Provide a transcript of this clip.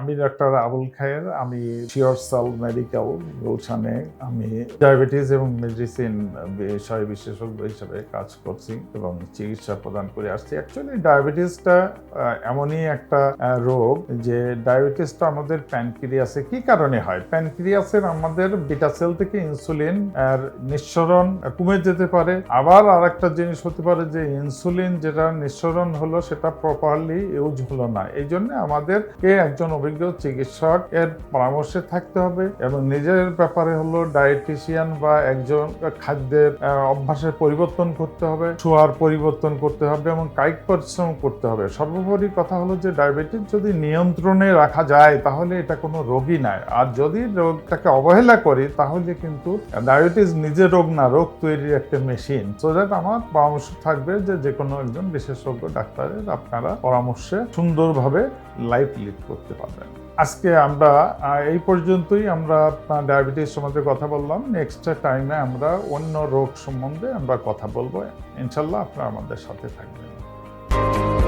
আমি ডাক্তার আবুল খায়ের, আমি শিওরসাল মেডিকেল গুলশানে, আমি ডায়াবেটিস এবং মেডিসিন বিষয় বিশেষজ্ঞ হিসেবে কাজ করছি এবং চিকিৎসা প্রদান করে আসছি। অ্যাকচুয়ালি ডায়াবেটিসটা এমনই একটা রোগ যে ডায়াবেটিসটা আমাদের প্যানক্রিয়াসে কি কারণে হয়? প্যানক্রিয়াসের আমাদের বিটা সেল থেকে ইনসুলিন, আর নিঃসরণ কমে যেতে পারে। আবার আর একটা জিনিস হতে পারে যে ইনসুলিন যেটা নিঃসরণ হলো, সেটা প্রপারলি ইউজ হলো না। এই জন্য আমাদেরকে একজন অভিজ্ঞ চিকিৎসক এর পরামর্শে থাকতে হবে এবং নিজের ব্যাপারে হলো ডায়েটিশিয়ান বা একজন খাদ্যের অভ্যাসের পরিবর্তন করতে হবে, শোয়ার পরিবর্তন করতে হবে এবং কায়িক পরিশ্রম করতে হবে। সর্বোপরি কথা হলো যে ডায়াবেটিস যদি নিয়ন্ত্রণে রাখা যায় তাহলে এটা কোনো রোগই নয়। আর যদি রোগটাকে অবহেলা করি তাহলে কিন্তু ডায়াবেটিস নিজে রোগ না, রোগ তৈরির একটা মেশিন সো দ্যাট আমার পরামর্শ থাকবে যে যে কোনো একজন বিশেষজ্ঞ ডাক্তারের আপনারা পরামর্শে সুন্দরভাবে লাইফ লিড করতে পারবেন আজকে আমরা এই পর্যন্তই আমরা ডায়াবেটিস সম্বন্ধে কথা বললাম। নেক্সট টাইমে আমরা অন্য রোগ সম্বন্ধে আমরা কথা বলব। ইনশাল্লাহ আপনারা আমাদের সাথে থাকবেন।